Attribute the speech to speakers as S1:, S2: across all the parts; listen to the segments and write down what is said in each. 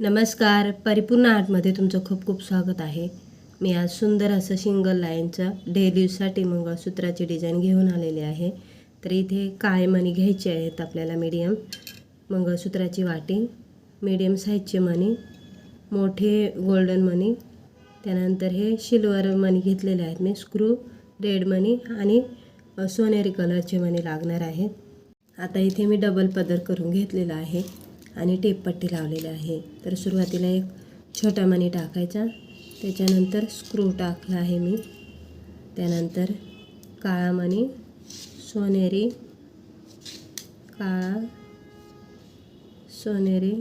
S1: नमस्कार. परिपूर्ण आर्टमध्ये तुमचं खूप खूप स्वागत आहे. मी आज सुंदर असं सिंगल लाईनचं डेलीसाठी मंगळसूत्राची डिझाईन घेऊन आलेली आहे. तर इथे काळे मणी घ्यायचे आहेत आपल्याला मीडियम मंगळसूत्राची वाटी मीडियम साईजचे मणी मोठे गोल्डन मणी त्यानंतर हे सिल्वर मणी घेतलेले आहेत मी स्क्रू रेड मणी आणि सोनेरी कलरचे मणी लागणार आहेत. आता इथे मी डबल पदर करून घेतलेला आहे. आणि टेपपट्टी लावलेली आहे. तर सुरुवातीला एक छोटा मणी टाकायचा. त्याच्यानंतर स्क्रू टाकला आहे मी. त्यानंतर काळा मणी सोनेरी काळा सोनेरी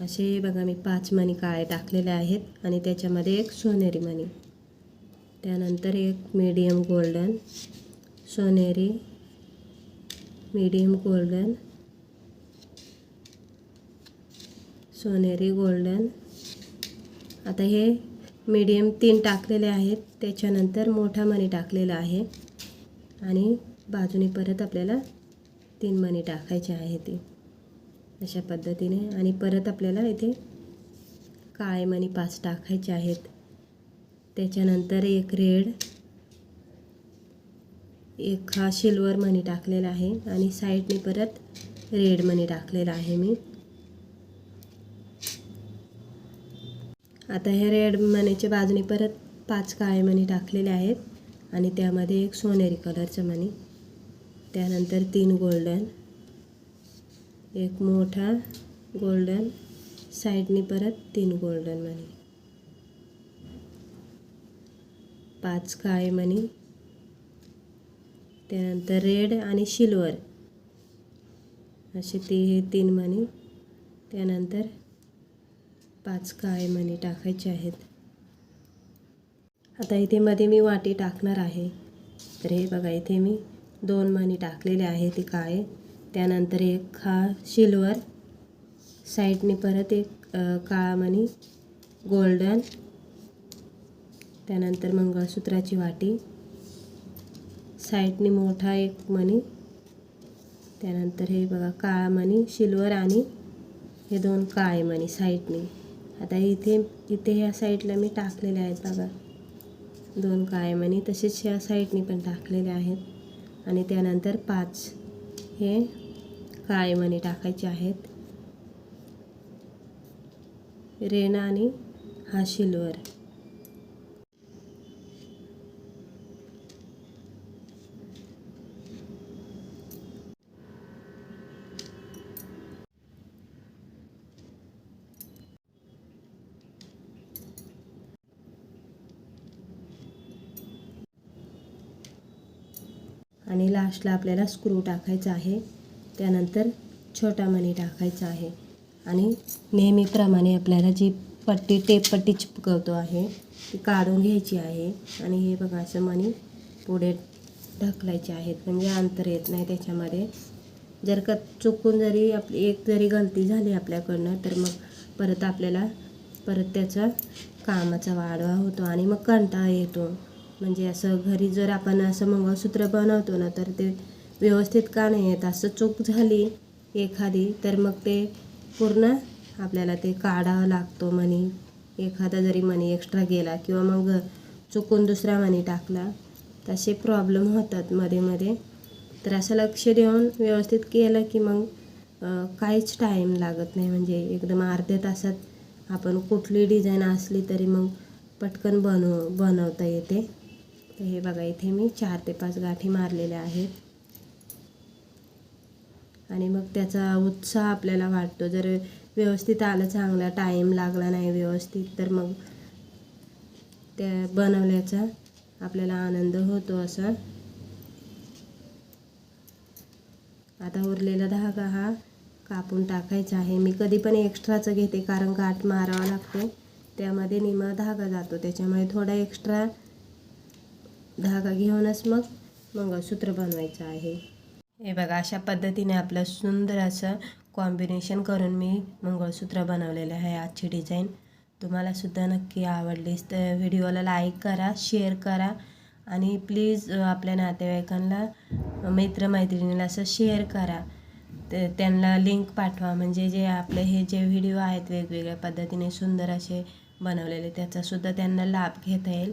S1: असे बघा मी पाच मणी काळे टाकलेले आहेत आणि त्याच्यामध्ये एक सोनेरी मणी. त्यानंतर एक मीडियम गोल्डन सोनेरी मीडियम गोल्डन सोनेरी गोल्डन. आता हे मीडियम तीन टाकलेले आहेत. त्याच्यानंतर मोठा मणी टाकलेला आहे. आणि बाजूने परत आपल्याला तीन मणी टाकायचे आहे ते. अशा पद्धतीने. आणि परत आपल्याला इथे काळे मणी पाच टाकायचे आहेत. त्याच्यानंतर एक रेड एक हा सिल्वर मनी टाकलेला आहे. आणि साईडने परत रेड मनी टाकलेला आहे मी. आता हे रेड मनीच्या बाजूने परत पाच काळे मणी टाकलेले आहेत आणि त्यामध्ये एक सोनेरी कलरचं मणी त्यानंतर तीन गोल्डन एक मोठा गोल्डन साईडनी परत तीन गोल्डन मणी पाच काळे मणी त्यानंतर रेड आणि सिल्वर असे ते हे तीन मणी त्यानंतर पाच काळे मणी टाकायचे आहेत. आता इथे मध्ये मी वाटी टाकणार आहे. तर हे बघा इथे मी दोन मणी टाकलेले आहे ते काळे. त्यानंतर एक हा सिल्वर. साईडने परत एक काळा मणी गोल्डन. त्यानंतर मंगळसूत्राची वाटी. साईडने मोठा एक मणी. त्यानंतर हे बघा काळा मणी सिल्वर आणि हे दोन काळे मणी साईडने आता इथे इथे ह्या साईडला मी टाकलेले आहेत बघा. दोन काळे तसेच ह्या साईडने पण टाकलेले आहेत. आणि त्यानंतर पाच हे काळेमणी टाकायचे आहेत. रेना आणि हा शिल्वर आणि लास्टला आपल्याला स्क्रू टाकायचा आहे. त्यानंतर छोटा मणी टाकायचा आहे. आणि नेहमीप्रमाणे आपल्याला जी पट्टी टेप पट्टी चिपकवतो आहे ती काढून घ्यायची आहे. आणि हे बघा असं मणी पुढे ढकलायचे आहेत. म्हणजे अंतर येत नाही त्याच्यामध्ये. जर का चुकून जरी आपली एक जरी गलती झाली आपल्याकडनं तर मग परत आपल्याला परत त्याचा कामाचा वाढवा होतो आणि मग कंटाळा येतो. म्हणजे असं घरी जर आपण असं मंगळसूत्र बनवतो ना तर ते व्यवस्थित का नाही येत? असं चूक झाली एखादी तर मग ते पूर्ण आपल्याला ते काढावं लागतो मनी एखादा जरी मनी एक्स्ट्रा गेला किंवा मग चुकून दुसरा मनी टाकला तसे प्रॉब्लेम होतात मध्ये मध्ये. तर असं लक्ष देऊन व्यवस्थित केलं की मग काहीच टाईम लागत नाही. म्हणजे एकदम अर्ध्या तासात आपण कुठली डिझाईन असली तरी मग पटकन बनव बनवता येते. तर हे बघा इथे मी चार ते पाच गाठी मारलेल्या आहेत. आणि मग त्याचा उत्साह आपल्याला वाटतो. जर व्यवस्थित आलं चांगला टाईम लागला नाही व्यवस्थित तर मग त्या बनवल्याचा आपल्याला आनंद होतो असा. आता उरलेला धागा हा कापून टाकायचा आहे. मी कधी पण एक्स्ट्राचं घेते कारण गाठ मारावा लागतो. त्यामध्ये निमा धागा जातो. त्याच्यामुळे थोडा एक्स्ट्रा धागा घेऊनच मग मंगळसूत्र बनवायचं आहे. हे बघा अशा पद्धतीने आपलं सुंदर असं कॉम्बिनेशन करून मी मंगळसूत्र बनवलेलं आहे. आजची डिझाईन तुम्हालासुद्धा नक्की आवडलीस तर व्हिडिओला लाईक करा शेअर करा आणि प्लीज आपल्या नातेवाईकांना मित्रमैत्रिणीला असं शेअर करा. ते त्यांना लिंक पाठवा. म्हणजे जे आपले हे जे व्हिडिओ आहेत वेगवेगळ्या पद्धतीने सुंदर असे बनवलेले त्याचासुद्धा त्यांना लाभ घेता येईल.